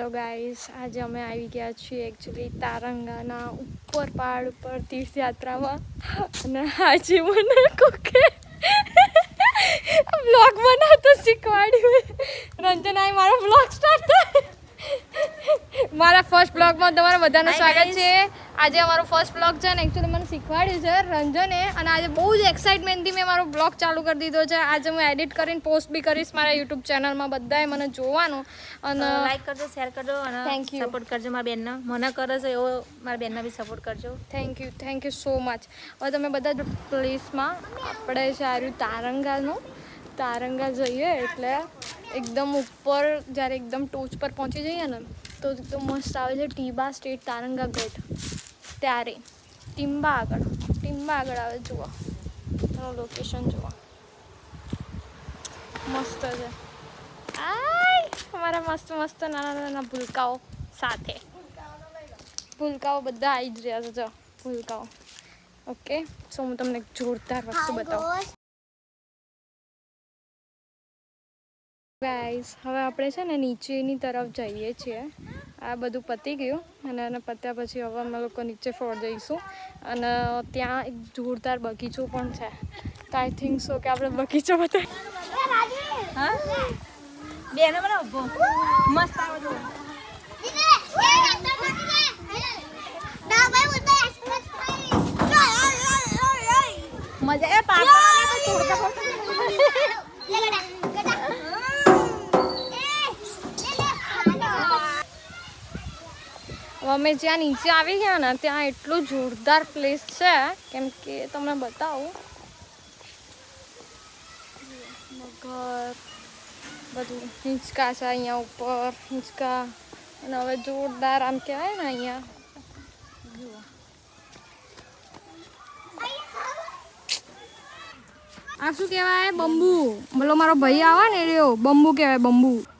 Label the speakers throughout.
Speaker 1: તો ગાઈસ આજે અમે આવી ગયા છીએ એકચ્યુઅલી તારંગાના ઉપર પહાડ ઉપર તીર્થયાત્રામાં. અને આજે મને કોકે બ્લોગ બનાવતો શીખવાડ્યું. રંજનાએ મારો બ્લોગ સ્ટાર્ટ થાય મારા ફર્સ્ટ બ્લોગમાં તમારા બધાનું સ્વાગત છે. આજે અમારો ફર્સ્ટ બ્લોગ છે ને એકચ્યુઅલી મને શીખવાડ્યું છે રંજને અને આજે બહુ જ એક્સાઇટમેન્ટથી મેં મારો બ્લોગ ચાલુ કરી દીધો છે. આજે હું એડિટ કરીને પોસ્ટ બી કરીશ મારા યુટ્યુબ ચેનલમાં બધાએ મને જોવાનું. અને
Speaker 2: લાઈક કરજો શેર કરજો અને
Speaker 1: થેન્ક યુ
Speaker 2: સપોર્ટ કરજો મારા બેનના. મને કરે છે એવો મારા બેનને બી સપોર્ટ કરજો.
Speaker 1: Thank you thank you so much હવે તમે બધા જ પ્લેસમાં આપણે છે આવ્યું તારંગાનું. તારંગા જઈએ એટલે એકદમ ઉપર જ્યારે એકદમ ટોચ પર પહોંચી જઈએ ને તો એકદમ મસ્ત આવે છે ટીબા સ્ટેટ તારંગા ગઢ ત્યારે ટીમ્બા આગળ ટીમ્બા આગળ આવે જુઓ. એનું લોકેશન જુઓ. મસ્ત છે. આય અમારા મસ્ત મસ્ત નાના નાના ભૂલકાઓ સાથે. ભૂલકાઓ બધા આવી જ રહ્યા છે જો ભૂલકાઓ. ઓકે સો હું તમને જોરદાર વસ્તુ બતાવું. ગાઈઝ હવે આપણે છે ને નીચેની તરફ જઈએ છીએ. આ બધું પતી ગયું અને એને પત્યા પછી હવે અમે લોકો નીચે ફોડ જઈશું અને ત્યાં એક જોરદાર બગીચો પણ છે. તો આઈ થિંક સો કે આપણે બગીચો
Speaker 2: બતાવી બેને મસ્ત મજા એ પાપા તો તોડતા
Speaker 1: હવે અમે જ્યાં નીચે આવી ગયા ને, ત્યાં એટલું જોરદાર પ્લેસ છે. કેમ કે તમને બતાવું. મગર, બધું હિંચકા છે અહીંયા ઉપર, હિંચકા. અને હવે જોરદાર આમ કહેવાય ને અહીંયા. આ શું કહેવાય? બંબુ. બોલો, મારો ભાઈ આવે ને રહ્યો. બંબુ કહેવાય, બંબુ.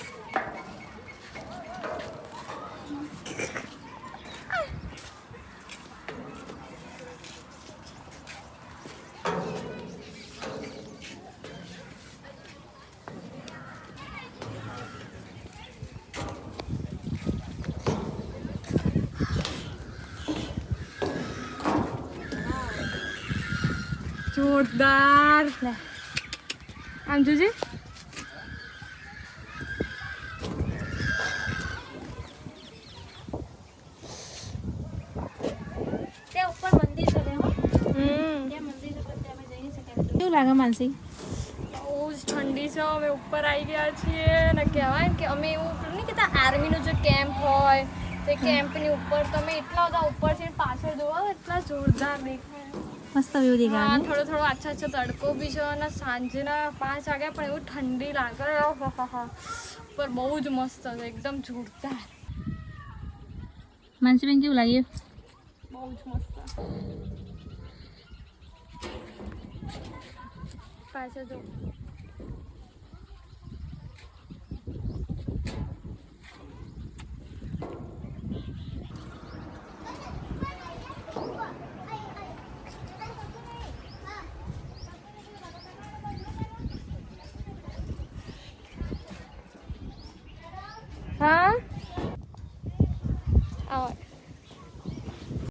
Speaker 1: જઈ આમ જોજે.
Speaker 2: કેવું લાગે માનસી?
Speaker 1: બહુ જ ઠંડી છે અમે ઉપર આવી ગયા છીએ. ને કહેવાય ને કે અમે એવું નહીં કહેતા આર્મીનો જે કેમ્પ હોય તે કેમ્પની ઉપર તમે એટલા બધા ઉપર છે પાછળ જોવા એટલા જોરદાર દેખાય.
Speaker 2: મસ્ત વ્યૂ દેખાય
Speaker 1: થોડો થોડો આછો આછો તડકો બી છે અને સાંજના પાંચ વાગ્યા પણ એવું ઠંડી લાગે. પર બહુ જ મસ્ત છે એકદમ જોરદાર.
Speaker 2: માનસી બેન કેવું લાગ્યું
Speaker 1: બહુ જ મસ્ત. પાછળ જો. 啊？